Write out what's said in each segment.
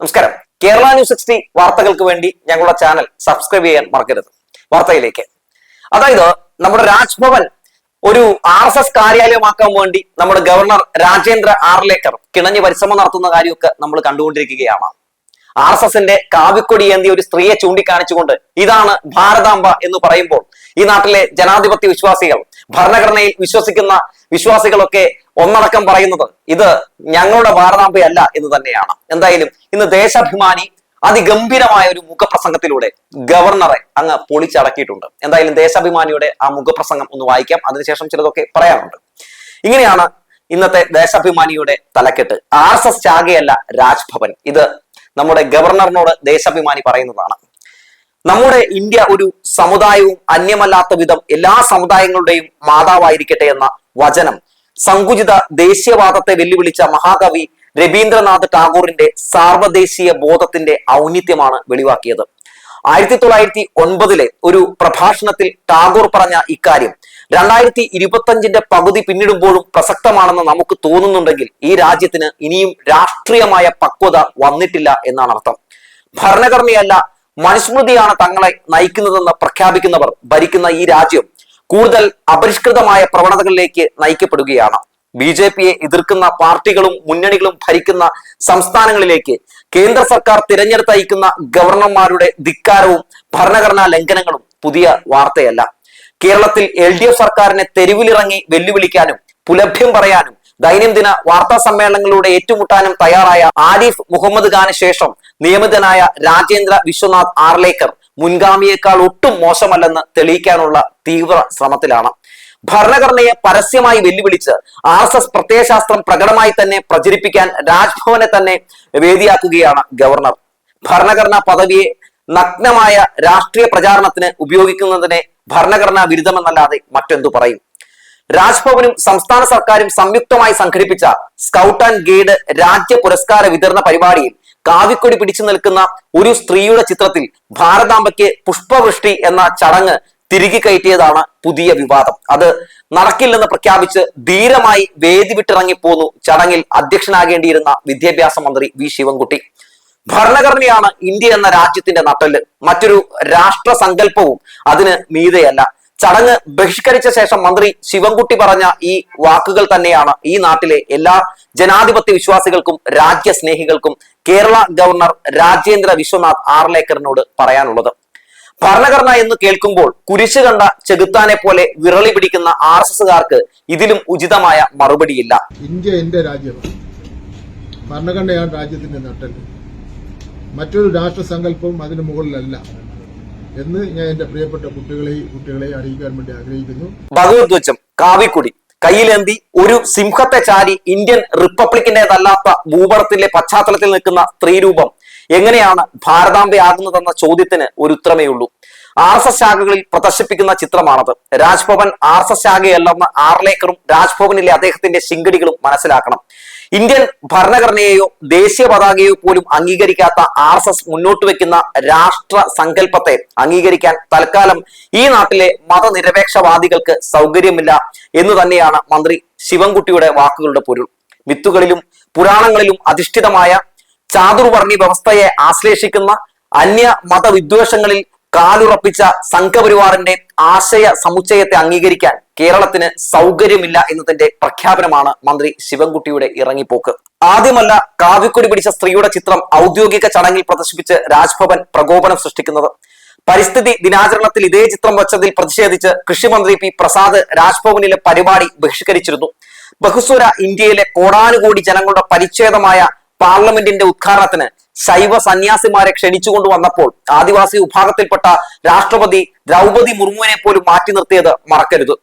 നമസ്കാരം. Kerala news sixty വാർത്തകൾക്ക് വേണ്ടി ഞങ്ങളുടെ ചാനൽ സബ്സ്ക്രൈബ് ചെയ്യാൻ മറക്കരുത്. വാർത്തയിലേക്ക്. അതായത് നമ്മുടെ രാജ്ഭവൻ ഒരു ആർ എസ് എസ് കാര്യാലയമാക്കാൻ വേണ്ടി നമ്മുടെ ഗവർണർ രാജേന്ദ്ര ആർലേക്കർ കിണഞ്ഞ് പരിശ്രമം നടത്തുന്ന കാര്യമൊക്കെ നമ്മൾ കണ്ടുകൊണ്ടിരിക്കുകയാണ്. ആർ എസ് എസിന്റെ കാവിക്കൊടി ഏന്തിയ ഒരു സ്ത്രീയെ ചൂണ്ടിക്കാണിച്ചുകൊണ്ട് ഇതാണ് ഭാരതാംബ എന്ന് പറയുമ്പോൾ ഈ നാട്ടിലെ ജനാധിപത്യ വിശ്വാസികൾ ഭരണഘടനയിൽ വിശ്വസിക്കുന്ന വിശ്വാസികളൊക്കെ ഒന്നടക്കം പറയുന്നത് ഇത് ഞങ്ങളുടെ ഭാരതാംബയല്ല എന്ന് തന്നെയാണ്. എന്തായാലും ഇന്ന് ദേശാഭിമാനി അതിഗംഭീരമായ ഒരു മുഖപ്രസംഗത്തിലൂടെ ഗവർണറെ അങ്ങ് പൊളിച്ചടക്കിയിട്ടുണ്ട്. എന്തായാലും ദേശാഭിമാനിയുടെ ആ മുഖപ്രസംഗം ഒന്ന് വായിക്കാം. അതിനുശേഷം ചിലതൊക്കെ പറയാനുണ്ട്. ഇങ്ങനെയാണ് ഇന്നത്തെ ദേശാഭിമാനിയുടെ തലക്കെട്ട്. ആർ എസ് എസ് ശാഖയല്ല രാജ്ഭവൻ. ഇത് നമ്മുടെ ഗവർണറിനോട് ദേശാഭിമാനി പറയുന്നതാണ്. നമ്മുടെ ഇന്ത്യ ഒരു സമുദായവും അന്യമല്ലാത്ത വിധം എല്ലാ സമുദായങ്ങളുടെയും മാതാവായിരിക്കട്ടെ എന്ന വചനം സങ്കുചിത ദേശീയവാദത്തെ വെല്ലുവിളിച്ച മഹാകവി രവീന്ദ്രനാഥ് ടാഗോറിന്റെ സാർവദേശീയ ബോധത്തിന്റെ ഔന്നിത്യമാണ് വെളിവാക്കിയത്. ആയിരത്തി തൊള്ളായിരത്തി ഒൻപതിലെ ഒരു പ്രഭാഷണത്തിൽ ടാഗോർ പറഞ്ഞ ഇക്കാര്യം രണ്ടായിരത്തി ഇരുപത്തഞ്ചിന്റെ പകുതി പിന്നിടുമ്പോഴും പ്രസക്തമാണെന്ന് നമുക്ക് തോന്നുന്നുണ്ടെങ്കിൽ ഈ രാജ്യത്തിന് ഇനിയും രാഷ്ട്രീയമായ പക്വത വന്നിട്ടില്ല എന്നാണ് അർത്ഥം. ഭരണഘടനയല്ല മനുസ്മൃതിയാണ് തങ്ങളെ നയിക്കുന്നതെന്ന് പ്രഖ്യാപിക്കുന്നവർ ഭരിക്കുന്ന ഈ രാജ്യം കൂടുതൽ അപരിഷ്കൃതമായ പ്രവണതകളിലേക്ക് നയിക്കപ്പെടുകയാണ്. ബി ജെ പിയെ എതിർക്കുന്ന പാർട്ടികളും മുന്നണികളും ഭരിക്കുന്ന സംസ്ഥാനങ്ങളിലേക്ക് കേന്ദ്ര സർക്കാർ തിരഞ്ഞെടുത്തയക്കുന്ന ഗവർണർമാരുടെ ധിക്കാരവും ഭരണഘടനാ ലംഘനങ്ങളും പുതിയ വാർത്തയല്ല. കേരളത്തിൽ എൽ ഡി എഫ് സർക്കാരിനെ തെരുവിലിറങ്ങി വെല്ലുവിളിക്കാനും പുലഭ്യം പറയാനും ദൈനംദിന വാർത്താ സമ്മേളനങ്ങളിലൂടെ ഏറ്റുമുട്ടാനും തയ്യാറായ ആരിഫ് മുഹമ്മദ് ഖാന് ശേഷം നിയമിതനായ രാജേന്ദ്ര വിശ്വനാഥ് ആർലേക്കർ മുൻഗാമിയേക്കാൾ ഒട്ടും മോശമല്ലെന്ന് തെളിയിക്കാനുള്ള തീവ്ര ശ്രമത്തിലാണ്. ഭരണഘടനയെ പരസ്യമായി വെല്ലുവിളിച്ച് ആർ എസ് എസ് പ്രത്യയശാസ്ത്രം പ്രകടമായി തന്നെ പ്രചരിപ്പിക്കാൻ രാജ്ഭവനെ തന്നെ വേദിയാക്കുകയാണ് ഗവർണർ. ഭരണഘടനാ പദവിയെ നഗ്നമായ രാഷ്ട്രീയ പ്രചാരണത്തിന് ഉപയോഗിക്കുന്നതിനെ ഭരണഘടനാ വിരുദ്ധമെന്നല്ലാതെ മറ്റെന്തു പറയും? രാജ്ഭവനും സംസ്ഥാന സർക്കാരും സംയുക്തമായി സംഘടിപ്പിച്ച സ്കൗട്ട് ആൻഡ് ഗൈഡ് രാജ്യ പുരസ്കാര വിതരണ പരിപാടിയിൽ കാവിക്കൊടി പിടിച്ചു നിൽക്കുന്ന ഒരു സ്ത്രീയുടെ ചിത്രത്തിൽ ഭാരതാംബയ്ക്ക് പുഷ്പവൃഷ്ടി എന്ന ചടങ്ങ് തിരികെ കയറ്റിയതാണ് പുതിയ വിവാദം. അത് നടക്കില്ലെന്ന് പ്രഖ്യാപിച്ച് ധീരമായി വേദി വിട്ടിറങ്ങിപ്പോന്നു ചടങ്ങിൽ അധ്യക്ഷനാകേണ്ടിയിരുന്ന വിദ്യാഭ്യാസ മന്ത്രി വി ശിവൻകുട്ടി. ഭരണഘടനയാണ് ഇന്ത്യ എന്ന രാജ്യത്തിന്റെ നട്ടൽ മറ്റൊരു രാഷ്ട്ര സങ്കല്പവും അതിന് മീതയല്ല. ചടങ്ങ് ബഹിഷ്കരിച്ച ശേഷം മന്ത്രി ശിവൻകുട്ടി പറഞ്ഞ ഈ വാക്കുകൾ തന്നെയാണ് ഈ നാട്ടിലെ എല്ലാ ജനാധിപത്യ വിശ്വാസികൾക്കും രാജ്യസ്നേഹികൾക്കും കേരള ഗവർണർ രാജേന്ദ്ര വിശ്വനാഥ് ആർലേക്കറിനോട് പറയാനുള്ളത്. ഭരണഘടന എന്ന് കേൾക്കുമ്പോൾ കുരിശ് കണ്ട ചെകുത്താനെ പോലെ വിറളി പിടിക്കുന്ന ആർ എസ് എസുകാർക്ക് ഇതിലും ഉചിതമായ മറുപടിയില്ല. ഇന്ത്യ എന്റെ രാജ്യമാണ്. ഭരണഘടനയാണ് രാജ്യത്തിന്റെ നട്ടൽ മറ്റൊരു രാഷ്ട്രസങ്കല്പവും അതിന് മുകളിലല്ല എന്ന് ഞാൻ എന്റെ പ്രിയപ്പെട്ട കുട്ടികളെ കുട്ടികളെ അറിയിക്കാൻ വേണ്ടി ആഗ്രഹിക്കുന്നു. ഭഗവത്വജം കാവിക്കുടി കയ്യിലേന്തി ഒരു സിംഹത്തെ ചാരി ഇന്ത്യൻ റിപ്പബ്ലിക്കിന്റേതല്ലാത്ത ഭൂപടത്തിന്റെ പശ്ചാത്തലത്തിൽ നിൽക്കുന്ന സ്ത്രീരൂപം എങ്ങനെയാണ് ഭാരതാംബയാകുന്നതെന്ന ചോദ്യത്തിന് ഒരു ഉത്തരമേ ഉള്ളൂ. ആർ എസ് എസ് ശാഖകളിൽ പ്രദർശിപ്പിക്കുന്ന ചിത്രമാണത്. രാജ്ഭവൻ ആർ എസ് എസ് ശാഖയല്ലെന്ന് ആർലേക്കറും രാജ്ഭവനിലെ അദ്ദേഹത്തിന്റെ ശിങ്കടികളും മനസ്സിലാക്കണം. ഇന്ത്യൻ ഭരണഘടനയെയോ ദേശീയ പതാകയോ പോലും അംഗീകരിക്കാത്ത ആർ എസ് എസ് മുന്നോട്ട് വെക്കുന്ന രാഷ്ട്ര സങ്കല്പത്തെ അംഗീകരിക്കാൻ തൽക്കാലം ഈ നാട്ടിലെ മതനിരപേക്ഷവാദികൾക്ക് സൗകര്യമില്ല എന്ന് തന്നെയാണ് മന്ത്രി ശിവൻകുട്ടിയുടെ വാക്കുകളുടെ പൊരുൾ. മിത്തുകളിലും പുരാണങ്ങളിലും അധിഷ്ഠിതമായ ചാതുർവർണി വ്യവസ്ഥയെ ആശ്ലേഷിക്കുന്ന അന്യ മതവിദ്വേഷങ്ങളിൽ കാലുറപ്പിച്ച സംഘപരിവാറിന്റെ ആശയ സമുച്ചയത്തെ അംഗീകരിക്കാൻ കേരളത്തിന് സൗകര്യമില്ല എന്നതിന്റെ പ്രഖ്യാപനമാണ് മന്ത്രി ശിവൻകുട്ടിയുടെ ഇറങ്ങിപ്പോക്ക്. ആദ്യമല്ല കാവ്യക്കൊടി പിടിച്ച സ്ത്രീയുടെ ചിത്രം ഔദ്യോഗിക ചടങ്ങിൽ പ്രദർശിപ്പിച്ച് രാജ്ഭവൻ പ്രകോപനം സൃഷ്ടിക്കുന്നത്. പരിസ്ഥിതി ദിനാചരണത്തിൽ ഇതേ ചിത്രം വച്ചതിൽ പ്രതിഷേധിച്ച് കൃഷിമന്ത്രി പി പ്രസാദ് രാജ്ഭവനിലെ പരിപാടി ബഹിഷ്കരിച്ചിരുന്നു. ബഹുസ്വര ഇന്ത്യയിലെ കോടാനുകോടി ജനങ്ങളുടെ പരിച്ഛേദമായ പാർലമെന്റിന്റെ ഉദ്ഘാടനത്തിന് ശൈവ സന്യാസിമാരെ ക്ഷണിച്ചുകൊണ്ട് വന്നപ്പോൾ ആദിവാസി വിഭാഗത്തിൽപ്പെട്ട രാഷ്ട്രപതി ദ്രൗപതി മുർമുവിനെ പോലും മാറ്റി നിർത്തിയത് മറക്കരുത്.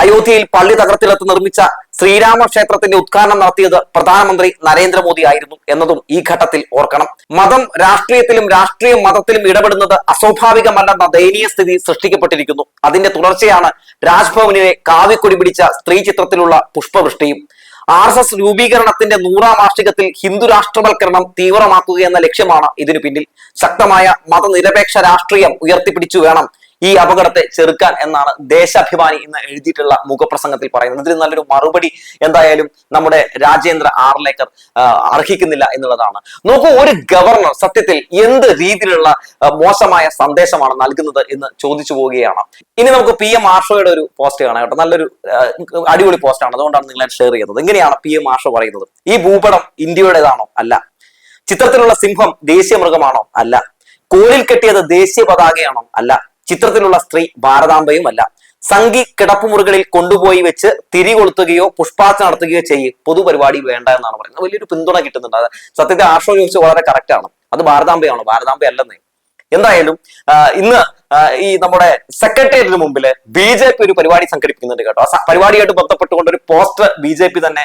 അയോധ്യയിൽ പള്ളി തകർത്തിലെത്ത് നിർമ്മിച്ച ശ്രീരാമ ക്ഷേത്രത്തിന്റെ ഉദ്ഘാടനം നടത്തിയത് പ്രധാനമന്ത്രി നരേന്ദ്രമോദി ആയിരുന്നു എന്നതും ഈ ഘട്ടത്തിൽ ഓർക്കണം. മതം രാഷ്ട്രീയത്തിലും രാഷ്ട്രീയം മതത്തിലും ഇടപെടുന്നത് അസ്വാഭാവികമല്ലെന്ന ദയനീയ സ്ഥിതി സൃഷ്ടിക്കപ്പെട്ടിരിക്കുന്നു. അതിന്റെ തുടർച്ചയാണ് രാജ്ഭവനിലെ കാവിക്കൊടി പിടിച്ച സ്ത്രീ ചിത്രത്തിലുള്ള പുഷ്പവൃഷ്ടിയും. ആർ എസ് എസ് രൂപീകരണത്തിന്റെ നൂറാം വാർഷികത്തിൽ ഹിന്ദു രാഷ്ട്രവൽക്കരണം തീവ്രമാക്കുക എന്ന ലക്ഷ്യമാണ് ഇതിനു പിന്നിൽ. ശക്തമായ മതനിരപേക്ഷ രാഷ്ട്രീയം ഉയർത്തിപ്പിടിച്ചു വേണം ഈ അപകടത്തെ ചെറുക്കാൻ എന്നാണ് ദേശാഭിമാനി ഇന്ന് എഴുതിയിട്ടുള്ള മുഖപ്രസംഗത്തിൽ പറയുന്നത്. ഇതിന് നല്ലൊരു മറുപടി എന്തായാലും നമ്മുടെ രാജേന്ദ്ര ആർലേക്കർ അർഹിക്കുന്നില്ല എന്നുള്ളതാണ്. നോക്കൂ ഒരു ഗവർണർ സത്യത്തിൽ എന്ത് രീതിയിലുള്ള മോശമായ സന്ദേശമാണ് നൽകുന്നത് എന്ന് ചോദിച്ചു പോവുകയാണ്. ഇനി നമുക്ക് പി എം ആർഷോയുടെ ഒരു പോസ്റ്റ് കാണാം കേട്ടോ. നല്ലൊരു അടിപൊളി പോസ്റ്റാണ് അതുകൊണ്ടാണ് നിങ്ങളെ ഷെയർ ചെയ്യുന്നത്. എങ്ങനെയാണ് പി എം ആർഷോ പറയുന്നത്? ഈ ഭൂപടം ഇന്ത്യയുടേതാണോ? അല്ല. ചിത്രത്തിലുള്ള സിംഹം ദേശീയ മൃഗമാണോ? അല്ല. കോലിൽ കെട്ടിയത് ദേശീയ പതാകയാണോ? അല്ല. ചിത്രത്തിലുള്ള സ്ത്രീ ഭാരതാംബയും അല്ല. സംഘി കിടപ്പുമുറികളിൽ കൊണ്ടുപോയി വെച്ച് തിരി കൊളുത്തുകയോ പുഷ്പാർച്ച നടത്തുകയോ ചെയ്യും പൊതുപരിപാടി വേണ്ട എന്നാണ് പറയുന്നത്. വലിയൊരു പിന്തുണ കിട്ടുന്നുണ്ട്. അത് സത്യത്തെ ചോദിച്ചു വളരെ കറക്റ്റ് ആണ്. അത് ഭാരതാംബയാണ്? ഭാരതാംബ അല്ലെന്നേ. എന്തായാലും ഇന്ന് ഈ നമ്മുടെ സെക്രട്ടേറിയറ്റിന് മുമ്പിൽ ബി ജെ പി ഒരു പരിപാടി സംഘടിപ്പിക്കുന്നുണ്ട് കേട്ടോ. ആ പരിപാടിയായിട്ട് ബന്ധപ്പെട്ടുകൊണ്ട് ഒരു പോസ്റ്റർ ബി ജെ പി തന്നെ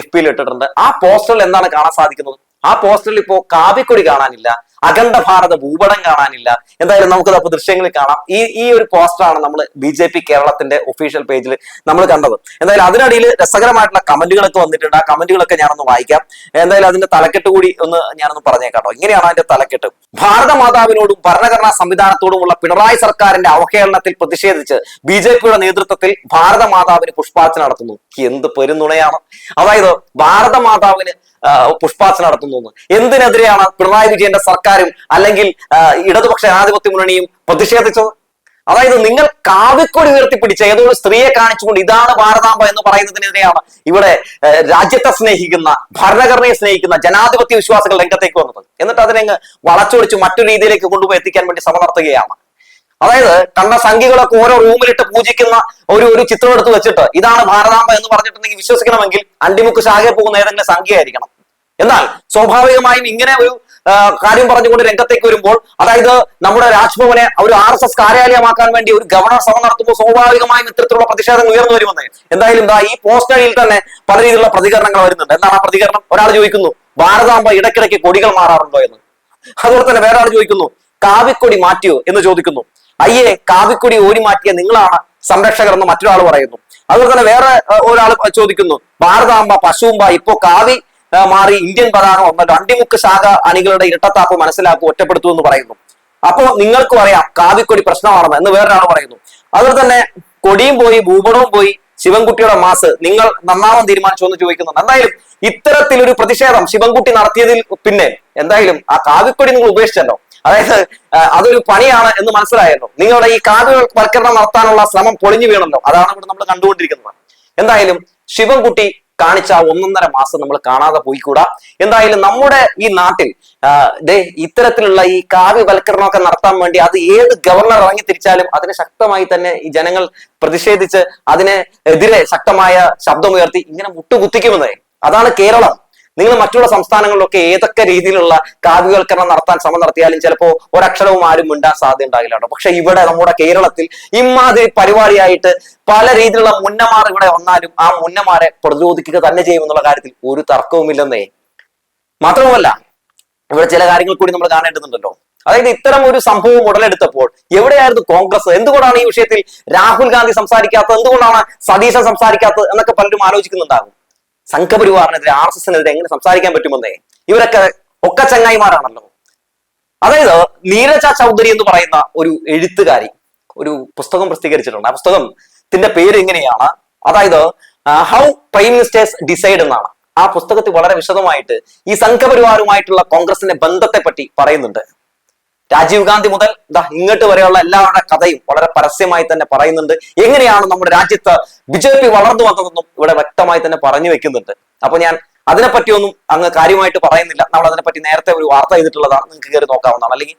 എഫ് പിയിൽ ഇട്ടിട്ടുണ്ട്. ആ പോസ്റ്ററിൽ എന്താണ് കാണാൻ സാധിക്കുന്നത്? ആ പോസ്റ്ററിൽ ഇപ്പോ കാവിക്കൊടി കാണാനില്ല അഖണ്ഡ ഭാരത ഭൂപടം കാണാനില്ല. എന്തായാലും നമുക്കത് അപ്പൊ ദൃശ്യങ്ങളിൽ കാണാം. ഈ ഈ ഒരു പോസ്റ്ററാണ് നമ്മൾ ബി ജെ പി കേരളത്തിന്റെ ഒഫീഷ്യൽ പേജിൽ നമ്മൾ കണ്ടത്. എന്തായാലും അതിനിടയിൽ രസകരമായിട്ടുള്ള കമന്റുകളൊക്കെ വന്നിട്ടുണ്ട്. ആ കമന്റുകളൊക്കെ ഞാനൊന്ന് വായിക്കാം. എന്തായാലും അതിന്റെ തലക്കെട്ട് കൂടി ഒന്ന് ഞാനൊന്ന് പറഞ്ഞേക്കാട്ടോ ഇങ്ങനെയാണ് അതിന്റെ തലക്കെട്ട്. ഭാരത മാതാവിനോടും ഭരണഘടനാ സംവിധാനത്തോടുമുള്ള പിണറായി സർക്കാരിന്റെ അവഹേളനത്തിൽ പ്രതിഷേധിച്ച് ബി ജെ പിയുടെ നേതൃത്വത്തിൽ ഭാരത മാതാവിന് പുഷ്പാർച്ചന നടത്തുന്നു. എന്ത് പെരുന്നുണയാണ്. അതായത് ഭാരത പുഷ്പാർച്ചന നടത്തുന്നു. എന്തിനെതിരെയാണ് പിണറായി വിജയന്റെ സർക്കാരും അല്ലെങ്കിൽ ഇടതുപക്ഷ ജനാധിപത്യ മുന്നണിയും പ്രതിഷേധിച്ചത്? അതായത് നിങ്ങൾ കാവിക്കൊടി ഉയർത്തിപ്പിടിച്ച ഏതോ ഒരു സ്ത്രീയെ കാണിച്ചുകൊണ്ട് ഇതാണ് ഭാരതാംബ എന്ന് പറയുന്നതിനെതിരെയാണ് ഇവിടെ രാജ്യത്തെ സ്നേഹിക്കുന്ന ഭരണഘടനയെ സ്നേഹിക്കുന്ന ജനാധിപത്യ വിശ്വാസികൾ രംഗത്തേക്ക് വന്നത്. എന്നിട്ട് അതിനെ വളച്ചൊടിച്ച് മറ്റു രീതിയിലേക്ക് കൊണ്ടുപോയി എത്തിക്കാൻ വേണ്ടി ശ്രമം നടത്തുകയാണ്. അതായത് കണ്ട സംഖ്യകളൊക്കെ ഓരോ റൂമിലിട്ട് പൂജിക്കുന്ന ഒരു ഒരു ചിത്രം എടുത്ത് വെച്ചിട്ട് ഇതാണ് ഭാരതാംബ എന്ന് പറഞ്ഞിട്ടുണ്ടെങ്കിൽ വിശ്വസിക്കണമെങ്കിൽ അണ്ടിമുക്ക് ശാഖ പോകുന്ന ഏതെങ്കിലും സംഖ്യയായിരിക്കണം. എന്നാൽ സ്വാഭാവികമായും ഇങ്ങനെ ഒരു കാര്യം പറഞ്ഞുകൊണ്ട് രംഗത്തേക്ക് വരുമ്പോൾ അതായത് നമ്മുടെ രാജ്ഭവനെ ഒരു ആർ എസ് എസ് കാര്യാലയമാക്കാൻ വേണ്ടി ഒരു ഗവർണർ സഭ നടത്തുമ്പോൾ സ്വാഭാവികമായും ഇത്തരത്തിലുള്ള പ്രതിഷേധം ഉയർന്നു വരുമെന്ന്. എന്തായാലും ദാ ഈ പോസ്റ്ററിൽ തന്നെ പല രീതിയിലുള്ള പ്രതികരണങ്ങൾ വരുന്നുണ്ട്. എന്താണ് ആ പ്രതികരണം? ഒരാൾ ചോദിക്കുന്നു ഭാരതാംബ ഇടയ്ക്കിടയ്ക്ക് കൊടികൾ മാറാറുണ്ടോ? എന്ന്. അതുപോലെ തന്നെ വേറെ ആൾ ചോദിക്കുന്നു കാവിക്കൊടി മാറ്റിയോ? എന്ന് ചോദിക്കുന്നു. അയ്യേ കാവിക്കുടി ഓരി മാറ്റിയ നിങ്ങളാണ് സംരക്ഷകർ എന്ന് മറ്റൊരാൾ പറയുന്നു. അതുപോലെ തന്നെ വേറെ ഒരാൾ ചോദിക്കുന്നു ഭാരതാംബ പശുവുമ്പ ഇപ്പോ കാവി മാറി ഇന്ത്യൻ പതാക വന്നല്ലോ അണ്ടിമുക്ക് ശാഖ അണികളുടെ ഇരട്ടത്താപ്പ് മനസ്സിലാക്കി ഒറ്റപ്പെടുത്തു എന്ന് പറയുന്നു. അപ്പോ നിങ്ങൾക്ക് അറിയാം കാവിക്കൊടി പ്രശ്നമാണെന്ന് എന്ന് വേറൊരാൾ പറയുന്നു. അതുപോലെ തന്നെ കൊടിയും പോയി ഭൂപടവും പോയി ശിവൻകുട്ടിയുടെ മാസ് നിങ്ങൾ നന്നാവാൻ തീരുമാനിച്ചു എന്ന് ചോദിക്കുന്നുണ്ട് എന്തായാലും ഇത്തരത്തിലൊരു പ്രതിഷേധം ശിവൻകുട്ടി നടത്തിയതിൽ പിന്നെ എന്തായാലും ആ കാവിക്കൊടി നിങ്ങൾ ഉപേക്ഷിച്ചല്ലോ. അതായത് അതൊരു പണിയാണ് എന്ന് മനസ്സിലായല്ലോ. നിങ്ങളുടെ ഈ കാവ്യവൽക്കരണം നടത്താനുള്ള ശ്രമം പൊളിഞ്ഞു വീണല്ലോ. അതാണ് ഇവിടെ നമ്മൾ കണ്ടുകൊണ്ടിരിക്കുന്നത്. എന്തായാലും ശിവൻകുട്ടി കാണിച്ച ഒന്നൊന്നര മാസം നമ്മൾ കാണാതെ പോയിക്കൂടാ. എന്തായാലും നമ്മുടെ ഈ നാട്ടിൽ ദേ ഇത്തരത്തിലുള്ള ഈ കാവ്യവൽക്കരണമൊക്കെ നടത്താൻ വേണ്ടി അത് ഏത് ഗവർണർ ഇറങ്ങി തിരിച്ചാലും അതിനെ ശക്തമായി തന്നെ ഈ ജനങ്ങൾ പ്രതിഷേധിച്ച് അതിനെതിരെ ശക്തമായ ശബ്ദമുയർത്തി ഇങ്ങനെ മുട്ടുകുത്തിക്കുമെന്നേ. അതാണ് കേരളം. നിങ്ങൾ മറ്റുള്ള സംസ്ഥാനങ്ങളിലൊക്കെ ഏതൊക്കെ രീതിയിലുള്ള കാവ്യവൽക്കരണം നടത്താൻ ശ്രമം നടത്തിയാലും ചിലപ്പോൾ ഒരക്ഷരവും ആരും മിണ്ടാൻ സാധ്യത ഉണ്ടാകില്ല പക്ഷെ ഇവിടെ നമ്മുടെ കേരളത്തിൽ ഇമാതിരി പരിപാടിയായിട്ട് പല രീതിയിലുള്ള മുന്നമാർ ഇവിടെ വന്നാലും ആ മുന്നമാരെ പ്രതിരോധിക്കുക തന്നെ ചെയ്യുമെന്നുള്ള കാര്യത്തിൽ ഒരു തർക്കവുമില്ലെന്നേ. മാത്രവുമല്ല ഇവിടെ ചില കാര്യങ്ങൾ കൂടി നമ്മൾ കാണേണ്ടതുണ്ടല്ലോ. അതായത് ഇത്തരം ഒരു സംഭവം ഉടലെടുത്തപ്പോൾ എവിടെയായിരുന്നു കോൺഗ്രസ്? എന്തുകൊണ്ടാണ് ഈ വിഷയത്തിൽ രാഹുൽ ഗാന്ധി സംസാരിക്കാത്തത്? എന്തുകൊണ്ടാണ് സതീശൻ സംസാരിക്കാത്തത്? എന്നൊക്കെ പലരും ആലോചിക്കുന്നുണ്ടാകും. സംഘപരിവാറിനെതിരെ ആർ എസ് എസിനെതിരെ എങ്ങനെ സംസാരിക്കാൻ പറ്റുമെന്നേ? ഇവരൊക്കെ ഒക്കെ ചങ്ങായിമാരാണല്ലോ. അതായത് നീരജ ചൗധരി എന്ന് പറയുന്ന ഒരു എഴുത്തുകാരി ഒരു പുസ്തകം പ്രസിദ്ധീകരിച്ചിട്ടുണ്ട്. ആ പുസ്തകത്തിന്റെ പേര് എങ്ങനെയാണ് അതായത് ഹൗ പ്രൈം മിനിസ്റ്റേഴ്സ് ഡിസൈഡ് എന്നാണ്. ആ പുസ്തകത്തിൽ വളരെ വിശദമായിട്ട് ഈ സംഘപരിവാറുമായിട്ടുള്ള കോൺഗ്രസിന്റെ ബന്ധത്തെ പറ്റി പറയുന്നുണ്ട്. രാജീവ് ഗാന്ധി മുതൽ ദാ ഇങ്ങോട്ട് വരെയുള്ള എല്ലാവരുടെ കഥയും വളരെ പരസ്യമായി തന്നെ പറയുന്നുണ്ട്. എങ്ങനെയാണ് നമ്മുടെ രാജ്യത്ത് ബി ജെ പി വളർന്നു വന്നതെന്നും ഇവിടെ വ്യക്തമായി തന്നെ പറഞ്ഞു വെക്കുന്നുണ്ട്. അപ്പൊ ഞാൻ അതിനെപ്പറ്റിയൊന്നും അങ്ങ് കാര്യമായിട്ട് പറയുന്നില്ല. നമ്മൾ അതിനെപ്പറ്റി നേരത്തെ ഒരു വാർത്ത ചെയ്തിട്ടുള്ളതാണ് നിങ്ങൾക്ക് കയറി നോക്കാവുന്നതാണ്. അല്ലെങ്കിൽ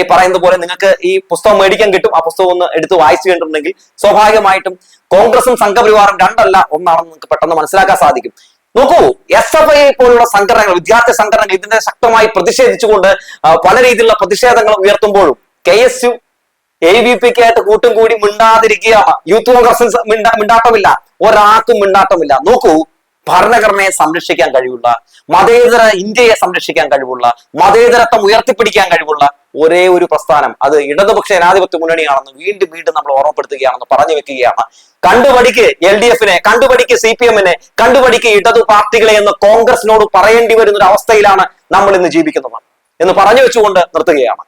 ഈ പറയുന്ന പോലെ നിങ്ങൾക്ക് ഈ പുസ്തകം മേടിക്കാൻ കിട്ടും ആ പുസ്തകം ഒന്ന് എടുത്ത് വായിച്ചു കഴിഞ്ഞിട്ടുണ്ടെങ്കിൽ സ്വാഭാവികമായിട്ടും കോൺഗ്രസും സംഘപരിവാറും രണ്ടല്ല ഒന്നാണെന്ന് നിങ്ങൾക്ക് പെട്ടെന്ന് മനസ്സിലാക്കാൻ സാധിക്കും. നോക്കൂ എസ് എഫ് ഐ പോലുള്ള സംഘടനകൾ വിദ്യാർത്ഥി സംഘടനകൾ ഇതിനെ ശക്തമായി പ്രതിഷേധിച്ചുകൊണ്ട് പല രീതിയിലുള്ള പ്രതിഷേധങ്ങൾ ഉയർത്തുമ്പോഴും K S U A B പിക്ക് ആയിട്ട് കൂട്ടും കൂടി മിണ്ടാതിരിക്കുകയാണ്. യൂത്ത് കോൺഗ്രസ് മിണ്ടാ മിണ്ടാട്ടമില്ല. ഒരാൾക്കും മിണ്ടാട്ടമില്ല. നോക്കൂ ഭരണഘടനയെ സംരക്ഷിക്കാൻ കഴിവുള്ള മതേതര ഇന്ത്യയെ സംരക്ഷിക്കാൻ കഴിവുള്ള മതേതരത്വം ഉയർത്തിപ്പിടിക്കാൻ കഴിവുള്ള ഒരേ ഒരു പ്രസ്ഥാനം. അത് ഇടതുപക്ഷ ജനാധിപത്യ മുന്നണിയാണെന്ന് വീണ്ടും വീണ്ടും നമ്മൾ ഓർമ്മപ്പെടുത്തുകയാണെന്ന് പറഞ്ഞു വെക്കുകയാണ്. കണ്ടുപടിക്ക് എൽ ഡി എഫിനെ കണ്ടുപടിക്ക് സി പി എമ്മിനെ കണ്ടുപടിക്ക് ഇടതു പാർട്ടികളെ എന്ന് കോൺഗ്രസിനോട് പറയേണ്ടി വരുന്ന ഒരു അവസ്ഥയിലാണ് നമ്മൾ ഇന്ന് ജീവിക്കുന്നത് എന്ന് പറഞ്ഞു വെച്ചുകൊണ്ട് നിർത്തുകയാണ്.